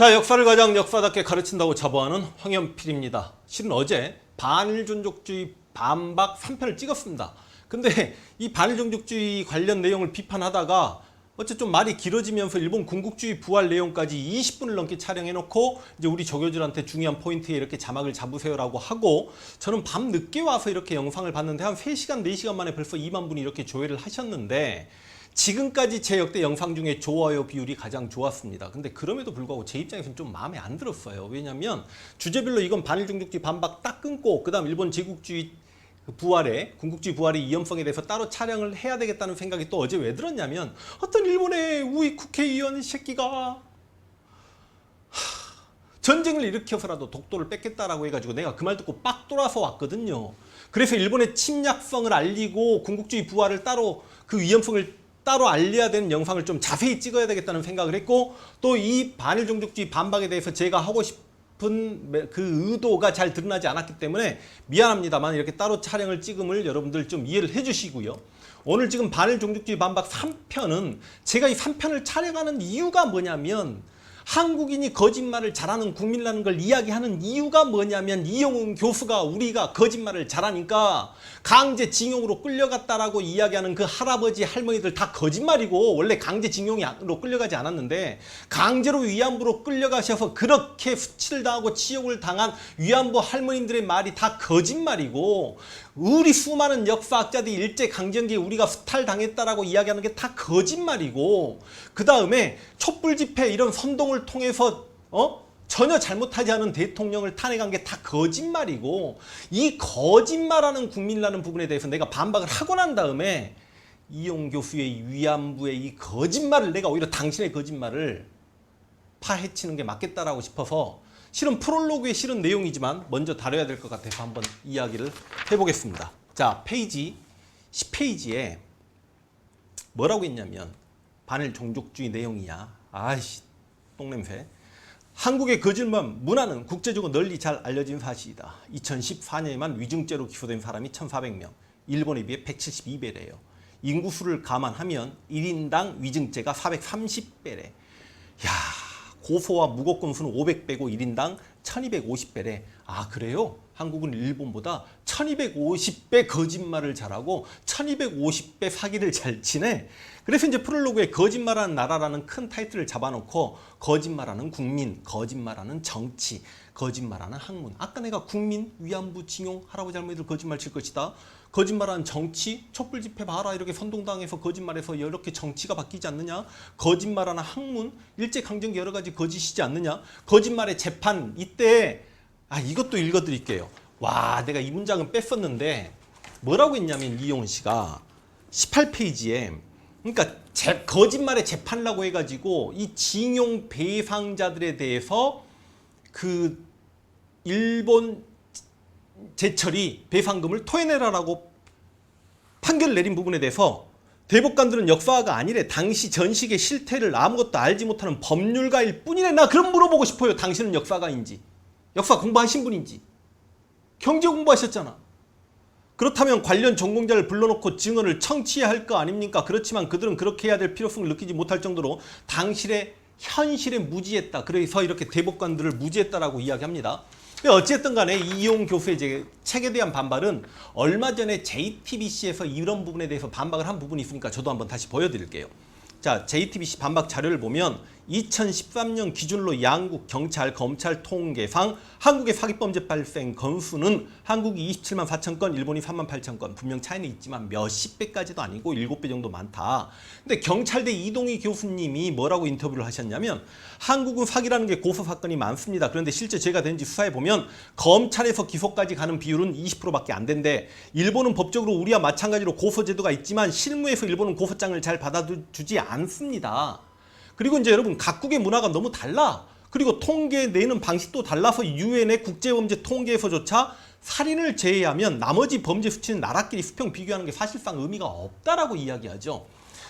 자, 역사를 가장 역사답게 가르친다고 자부하는 황현필입니다. 실은 어제 반일종족주의 반박 3편을 찍었습니다. 근데 이 반일종족주의 관련 내용을 비판하다가 어째 좀 말이 길어지면서 일본 군국주의 부활 내용까지 20분을 넘게 촬영해놓고 이제 우리 조교들한테 중요한 포인트에 이렇게 자막을 잡으세요라고 하고 저는 밤 늦게 와서 이렇게 영상을 봤는데 한 3시간, 4시간 만에 벌써 2만 분이 이렇게 조회를 하셨는데 지금까지 제 역대 영상 중에 좋아요 비율이 가장 좋았습니다. 근데 그럼에도 불구하고 제 입장에서는 좀 마음에 안 들었어요. 왜냐면 주제별로 이건 반일 종족주의 반박 딱 끊고 그다음 일본 제국주의 그 부활에 군국주의 부활의 위험성에 대해서 따로 촬영을 해야 되겠다는 생각이 또 어제 왜 들었냐면 어떤 일본의 우익 국회의원 이 새끼가 전쟁을 일으켜서라도 독도를 뺏겠다라고 해가지고 내가 그 말 듣고 빡 돌아서 왔거든요. 그래서 일본의 침략성을 알리고 군국주의 부활을 따로 그 위험성을 따로 알려야 되는 영상을 좀 자세히 찍어야 되겠다는 생각을 했고 또 이 반일 종족주의 반박에 대해서 제가 하고 싶은 그 의도가 잘 드러나지 않았기 때문에 미안합니다만 이렇게 따로 촬영을 찍음을 여러분들 좀 이해를 해주시고요. 오늘 지금 반일 종족주의 반박 3편은 제가 이 3편을 촬영하는 이유가 뭐냐면 한국인이 거짓말을 잘하는 국민이라는 걸 이야기하는 이유가 뭐냐면 이용훈 교수가 우리가 거짓말을 잘하니까 강제징용으로 끌려갔다라고 이야기하는 그 할아버지 할머니들 다 거짓말이고 원래 강제징용으로 끌려가지 않았는데 강제로 위안부로 끌려가셔서 그렇게 수치를 당하고 치욕을 당한 위안부 할머니들의 말이 다 거짓말이고 우리 수많은 역사학자들이 일제 강점기에 우리가 수탈당했다라고 이야기하는 게 다 거짓말이고 그 다음에 촛불 집회 이런 선동을 통해서 어? 전혀 잘못하지 않은 대통령을 탄핵한 게 다 거짓말이고 이 거짓말하는 국민이라는 부분에 대해서 내가 반박을 하고 난 다음에 이용 교수의 위안부의 이 거짓말을 내가 오히려 당신의 거짓말을 파헤치는 게 맞겠다라고 싶어서 실은 프롤로그의 실은 내용이지만 먼저 다뤄야 될 것 같아서 한번 이야기를 해보겠습니다. 자 페이지 10페이지에 뭐라고 했냐면 반일 종족주의 내용이야. 아이씨 똥냄새. 한국의 거짓말 문화는 국제적으로 널리 잘 알려진 사실이다. 2014년에만 위증죄로 기소된 사람이 1,400명, 일본에 비해 172배래요. 인구수를 감안하면 1인당 위증죄가 430배래. 야, 고소와 무고 건수는 500배고 1인당 1250배래. 아, 그래요? 한국은 일본보다 1250배 거짓말을 잘하고 1250배 사기를 잘 치네. 그래서 이제 프롤로그에 거짓말하는 나라라는 큰 타이틀을 잡아놓고 거짓말하는 국민, 거짓말하는 정치, 거짓말하는 학문. 아까 내가 국민, 위안부, 징용, 할아버지 할머니들 거짓말 칠 것이다. 거짓말하는 정치, 촛불 집회 봐라 이렇게 선동당해서 거짓말해서 이렇게 정치가 바뀌지 않느냐? 거짓말하는 학문, 일제 강점기 여러 가지 거짓이지 않느냐? 거짓말의 재판 이때 아 이것도 읽어드릴게요. 와 내가 이 문장은 뺐었는데 뭐라고 했냐면 이용훈 씨가 18페이지에 그러니까 재, 거짓말의 재판이라고 해가지고 이 징용 배상자들에 대해서 그 일본 제철이 배상금을 토해내라라고 판결을 내린 부분에 대해서 대법관들은 역사가 아니래 당시 전식의 실태를 아무것도 알지 못하는 법률가일 뿐이래 나 그럼 물어보고 싶어요 당신은 역사가인지 역사 공부하신 분인지 경제 공부하셨잖아 그렇다면 관련 전공자를 불러놓고 증언을 청취해야 할 거 아닙니까? 그렇지만 그들은 그렇게 해야 될 필요성을 느끼지 못할 정도로 당실의 현실에 무지했다. 그래서 이렇게 대법관들을 무지했다라고 이야기합니다. 어쨌든 간에 이용 교수의 제 책에 대한 반발은 얼마 전에 JTBC에서 이런 부분에 대해서 반박을 한 부분이 있으니까 저도 한번 다시 보여드릴게요. 자, JTBC 반박 자료를 보면 2013년 기준으로 양국 경찰 검찰 통계상 한국의 사기범죄 발생 건수는 한국이 27만 4천 건, 일본이 3만 8천 건. 분명 차이는 있지만 몇십 배까지도 아니고 7배 정도 많다. 근데 경찰대 이동희 교수님이 뭐라고 인터뷰를 하셨냐면 한국은 사기라는 게 고소 사건이 많습니다. 그런데 실제 제가 된지 수사해 보면 검찰에서 기소까지 가는 비율은 20%밖에 안 된대. 일본은 법적으로 우리와 마찬가지로 고소 제도가 있지만 실무에서 일본은 고소장을 잘 받아주지 않습니다. 그리고 이제 여러분 각국의 문화가 너무 달라. 그리고 통계 내는 방식도 달라서 유엔의 국제범죄 통계에서조차 살인을 제외하면 나머지 범죄 수치는 나라끼리 수평 비교하는 게 사실상 의미가 없다라고 이야기하죠.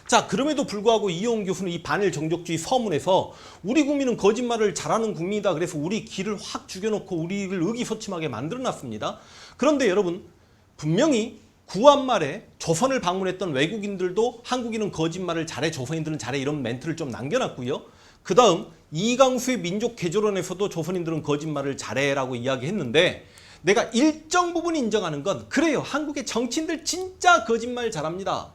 자, 그럼에도 불구하고 이용 교수는 이 반일 정족주의 서문에서 우리 국민은 거짓말을 잘하는 국민이다. 그래서 우리 길을 확 죽여놓고 우리를 의기소침하게 만들어놨습니다. 그런데 여러분 분명히 구한 말에 조선을 방문했던 외국인들도 한국인은 거짓말을 잘해 조선인들은 잘해 이런 멘트를 좀 남겨놨고요. 그 다음 이강수의 민족 개조론에서도 조선인들은 거짓말을 잘해라고 이야기했는데 내가 일정 부분 인정하는 건 그래요. 한국의 정치인들 진짜 거짓말 잘합니다.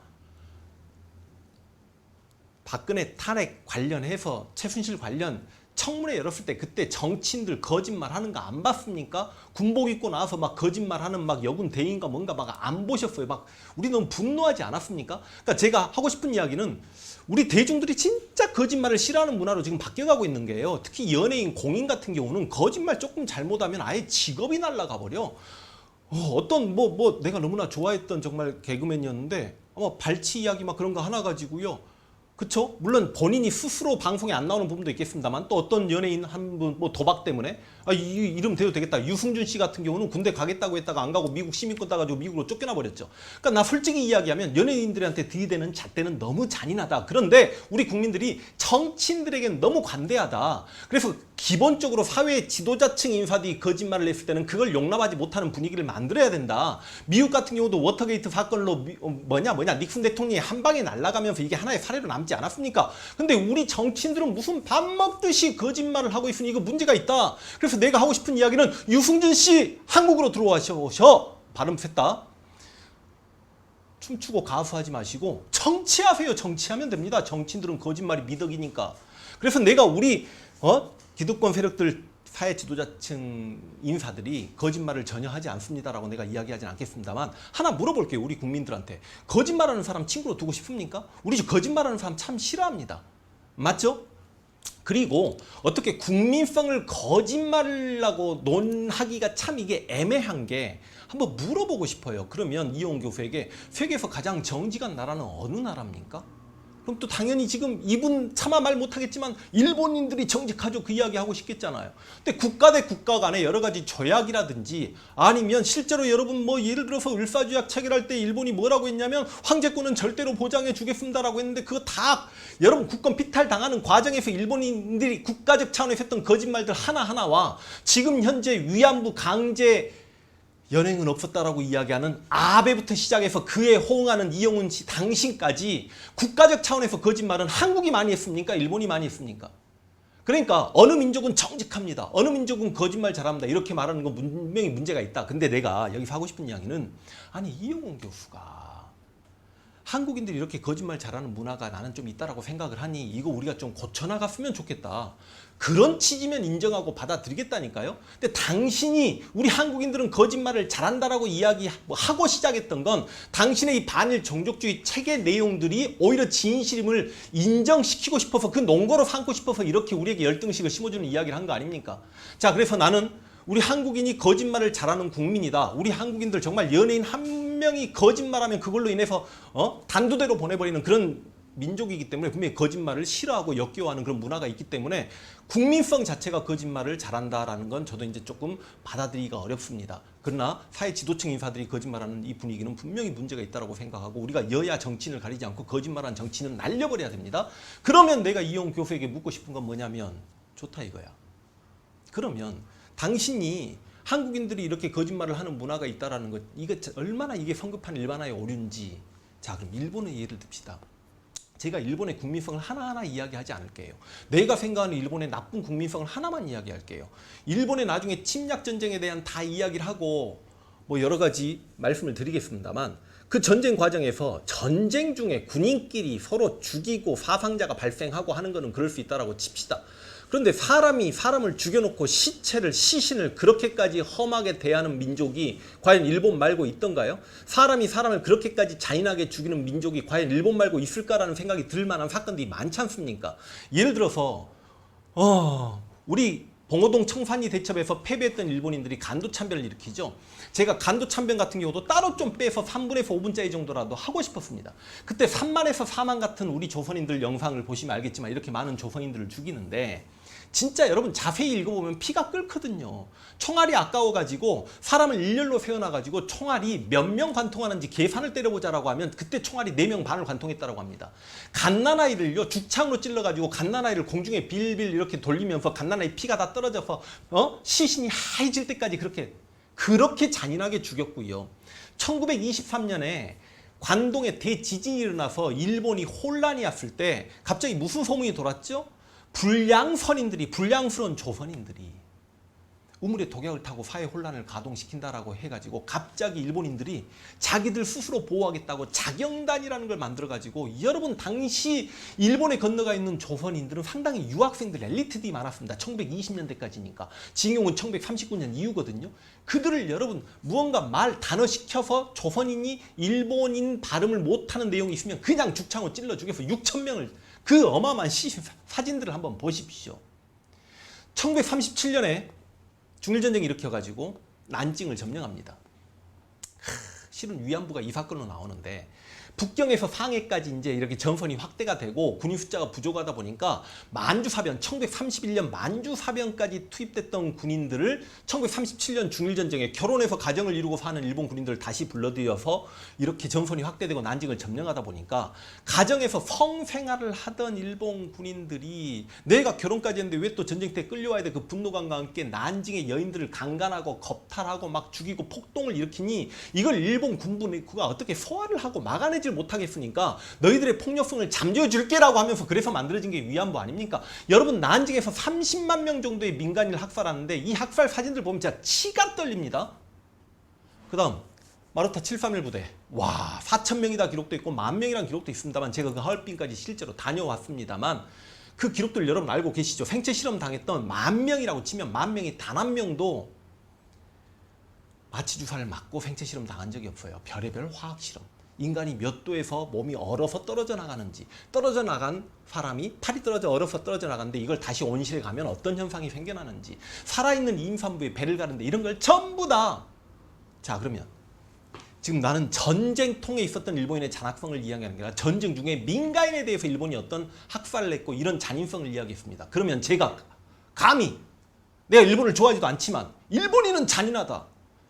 박근혜 탄핵 관련해서 최순실 관련 청문회 열었을 때 그때 정치인들 거짓말 하는 거 안 봤습니까? 군복 입고 나와서 막 거짓말 하는 막 여군 대인가 뭔가 막 안 보셨어요. 막 우리 너무 분노하지 않았습니까? 그러니까 제가 하고 싶은 이야기는 우리 대중들이 진짜 거짓말을 싫어하는 문화로 지금 바뀌어가고 있는 게요. 특히 연예인, 공인 같은 경우는 거짓말 조금 잘못하면 아예 직업이 날라가 버려. 어, 떤 뭐 뭐 내가 너무나 좋아했던 정말 개그맨이었는데 아마 발치 이야기 막 그런 거 하나 가지고요. 그쵸? 물론 본인이 스스로 방송에 안 나오는 부분도 있겠습니다만 또 어떤 연예인 한 분 뭐 도박 때문에 아, 이, 이 이름 대도 되겠다. 유승준 씨 같은 경우는 군대 가겠다고 했다가 안 가고 미국 시민권 따가지고 미국으로 쫓겨나 버렸죠. 그러니까 나 솔직히 이야기하면 연예인들한테 들이대는 잣대는 너무 잔인하다. 그런데 우리 국민들이 정치인들에겐 너무 관대하다. 그래서 기본적으로 사회 지도자층 인사들이 거짓말을 했을 때는 그걸 용납하지 못하는 분위기를 만들어야 된다. 미국 같은 경우도 워터게이트 사건로 미- 어, 뭐냐 뭐냐 닉슨 대통령이 한 방에 날아가면서 이게 하나의 사례로 남지 않았습니까? 근데 우리 정치인들은 무슨 밥 먹듯이 거짓말을 하고 있으니 이거 문제가 있다. 그래서 내가 하고 싶은 이야기는 유승준 씨 한국으로 들어와셔. 발음 셌다. 춤추고 가수하지 마시고 정치하세요. 정치하면 됩니다. 정치인들은 거짓말이 미덕이니까. 그래서 내가 우리 어? 기득권 세력들 사회 지도자층 인사들이 거짓말을 전혀 하지 않습니다라고 내가 이야기하진 않겠습니다만 하나 물어볼게요. 우리 국민들한테 거짓말하는 사람 친구로 두고 싶습니까? 우리 집 거짓말하는 사람 참 싫어합니다. 맞죠? 그리고 어떻게 국민성을 거짓말이라고 논하기가 참 이게 애매한 게 한번 물어보고 싶어요. 그러면 이용 교수에게 세계에서 가장 정직한 나라는 어느 나라입니까? 그럼 또 당연히 지금 이분 차마 말 못하겠지만 일본인들이 정직하죠 그 이야기 하고 싶겠잖아요. 근데 국가 대 국가 간에 여러 가지 조약이라든지 아니면 실제로 여러분 뭐 예를 들어서 을사조약 체결할 때 일본이 뭐라고 했냐면 황제권은 절대로 보장해 주겠습니다라고 했는데 그거 다 여러분 국권 피탈 당하는 과정에서 일본인들이 국가적 차원에서 했던 거짓말들 하나하나와 지금 현재 위안부 강제 연행은 없었다라고 이야기하는 아베부터 시작해서 그에 호응하는 이영훈 씨 당신까지 국가적 차원에서 거짓말은 한국이 많이 했습니까? 일본이 많이 했습니까? 그러니까 어느 민족은 정직합니다. 어느 민족은 거짓말 잘합니다. 이렇게 말하는 건 분명히 문제가 있다. 근데 내가 여기서 하고 싶은 이야기는 아니 이영훈 교수가 한국인들이 이렇게 거짓말 잘하는 문화가 나는 좀 있다라고 생각을 하니 이거 우리가 좀 고쳐나갔으면 좋겠다. 그런 취지면 인정하고 받아들이겠다니까요. 근데 당신이 우리 한국인들은 거짓말을 잘한다라고 이야기하고 시작했던 건 당신의 이 반일 종족주의 책의 내용들이 오히려 진실임을 인정시키고 싶어서 그 농거로 삼고 싶어서 이렇게 우리에게 열등식을 심어주는 이야기를 한 거 아닙니까? 자, 그래서 나는 우리 한국인이 거짓말을 잘하는 국민이다. 우리 한국인들 정말 연예인 한 명이 거짓말하면 그걸로 인해서 어? 단두대로 보내버리는 그런 민족이기 때문에 분명히 거짓말을 싫어하고 역겨워하는 그런 문화가 있기 때문에 국민성 자체가 거짓말을 잘한다라는 건 저도 이제 조금 받아들이기가 어렵습니다. 그러나 사회 지도층 인사들이 거짓말하는 이 분위기는 분명히 문제가 있다라고 생각하고 우리가 여야 정치인을 가리지 않고 거짓말한 정치인은 날려버려야 됩니다. 그러면 내가 이용 교수에게 묻고 싶은 건 뭐냐면 좋다 이거야. 그러면 당신이 한국인들이 이렇게 거짓말을 하는 문화가 있다라는 것 이게 얼마나 이게 성급한 일반화의 오류인지 자 그럼 일본의 예를 듭시다. 제가 일본의 국민성을 하나하나 이야기하지 않을게요. 내가 생각하는 일본의 나쁜 국민성을 하나만 이야기할게요. 일본의 나중에 침략 전쟁에 대한 다 이야기를 하고 뭐 여러 가지 말씀을 드리겠습니다만 그 전쟁 과정에서 전쟁 중에 군인끼리 서로 죽이고 사상자가 발생하고 하는 거는 그럴 수 있다라고 칩시다. 그런데 사람이 사람을 죽여놓고 시체를 시신을 그렇게까지 험하게 대하는 민족이 과연 일본 말고 있던가요? 사람이 사람을 그렇게까지 잔인하게 죽이는 민족이 과연 일본 말고 있을까라는 생각이 들 만한 사건들이 많지 않습니까? 예를 들어서 어, 우리 봉오동 청산리 대첩에서 패배했던 일본인들이 간도 참변을 일으키죠. 제가 간도 참변 같은 경우도 따로 좀 빼서 3분에서 5분짜리 정도라도 하고 싶었습니다. 그때 3만에서 4만 같은 우리 조선인들 영상을 보시면 알겠지만 이렇게 많은 조선인들을 죽이는데 진짜 여러분 자세히 읽어보면 피가 끓거든요. 총알이 아까워가지고 사람을 일렬로 세워놔가지고 총알이 몇 명 관통하는지 계산을 때려보자라고 하면 그때 총알이 4명 반을 관통했다고 합니다. 갓난아이를요 죽창으로 찔러가지고 갓난아이를 공중에 빌빌 이렇게 돌리면서 갓난아이 피가 다 떨어져서 어? 시신이 하얘질 때까지 그렇게 그렇게 잔인하게 죽였고요. 1923년에 관동에 대지진이 일어나서 일본이 혼란이 왔을 때 갑자기 무슨 소문이 돌았죠? 불량 선인들이 불량스러운 조선인들이 우물의 독약을 타고 사회 혼란을 가동시킨다라고 해가지고 갑자기 일본인들이 자기들 스스로 보호하겠다고 자경단이라는 걸 만들어가지고 여러분 당시 일본에 건너가 있는 조선인들은 상당히 유학생들 엘리트들이 많았습니다. 1920년대까지니까 징용은 1939년 이후거든요. 그들을 여러분 무언가 말 단어 시켜서 조선인이 일본인 발음을 못하는 내용이 있으면 그냥 죽창으로 찔러 죽여서 6천 명을 그 어마어마한 시, 사진들을 한번 보십시오. 1937년에 중일전쟁이 일으켜가지고 난징을 점령합니다. 하, 실은 위안부가 이 사건으로 나오는데 북경에서 상해까지 이제 이렇게 전선이 확대가 되고 군인 숫자가 부족하다 보니까 만주 사변 1931년 만주 사변까지 투입됐던 군인들을 1937년 중일 전쟁에 결혼해서 가정을 이루고 사는 일본 군인들을 다시 불러들여서 이렇게 전선이 확대되고 난징을 점령하다 보니까 가정에서 성생활을 하던 일본 군인들이 내가 결혼까지 했는데 왜 또 전쟁 때 끌려와야 돼? 그 분노감과 함께 난징의 여인들을 강간하고 겁탈하고 막 죽이고 폭동을 일으키니 이걸 일본 군부가 어떻게 소화를 하고 막아내지 못하겠으니까 너희들의 폭력성을 잠재워 줄게라고 하면서 그래서 만들어진 게 위안부 아닙니까? 여러분 난징에서 30만 명 정도의 민간인을 학살하는데 이 학살 사진들 보면 진짜 치가 떨립니다. 그 다음 마루타 731 부대 와 4천 명이다 기록도 있고 만 명이란 기록도 있습니다만 제가 그 하얼빈까지 실제로 다녀왔습니다만 그 기록들 여러분 알고 계시죠? 생체 실험 당했던 만 명이라고 치면 만 명이 단 한 명도 마취 주사를 맞고 생체 실험 당한 적이 없어요. 별의별 화학 실험. 인간이 몇 도에서 몸이 얼어서 떨어져 나가는지 떨어져 나간 사람이 팔이 떨어져 얼어서 떨어져 나가는데 이걸 다시 온실에 가면 어떤 현상이 생겨나는지 살아있는 임산부의 배를 가는데 이런 걸 전부 다 자 그러면 지금 나는 전쟁통에 있었던 일본인의 잔악성을 이야기하는 게 아니라 전쟁 중에 민간인에 대해서 일본이 어떤 학살을 했고 이런 잔인성을 이야기했습니다. 그러면 제가 감히 내가 일본을 좋아하지도 않지만 일본인은 잔인하다.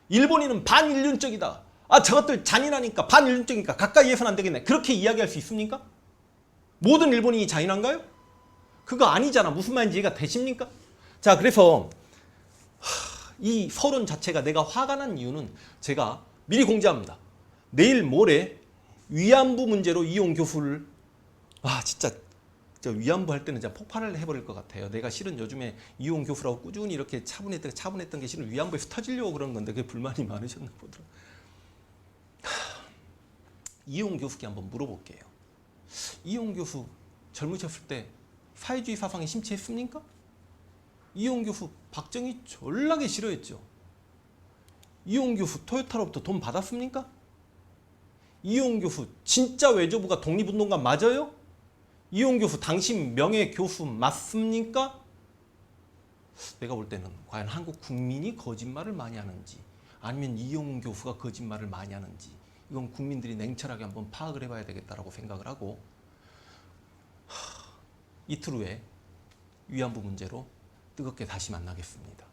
일본인은 반인륜적이다. 아 저것들 잔인하니까 반인륜적이니까 가까이 해서는 안 되겠네. 그렇게 이야기할 수 있습니까? 모든 일본인이 잔인한가요? 그거 아니잖아. 무슨 말인지 이해가 되십니까? 자 그래서 하, 이 서론 자체가 내가 화가 난 이유는 제가 미리 공지합니다. 내일 모레 위안부 문제로 이용 교수를 아 진짜 저 위안부 할 때는 폭발을 해버릴 것 같아요. 내가 실은 요즘에 이용 교수라고 꾸준히 이렇게 차분했던 차분했던 게 실은 위안부에서 터지려고 그런 건데 그게 불만이 많으셨나 보더라. 이용 교수께 한번 물어볼게요. 이용 교수 젊으셨을 때 사회주의 사상에 심취했습니까? 이용 교수 박정희 졸라게 싫어했죠. 이용 교수 토요타로부터 돈 받았습니까? 이용 교수 진짜 외교부가 독립운동가 맞아요? 이용 교수 당신 명예 교수 맞습니까? 내가 볼 때는 과연 한국 국민이 거짓말을 많이 하는지 아니면 이용 교수가 거짓말을 많이 하는지 이건 국민들이 냉철하게 한번 파악을 해봐야 되겠다라고 생각을 하고 하, 이틀 후에 위안부 문제로 뜨겁게 다시 만나겠습니다.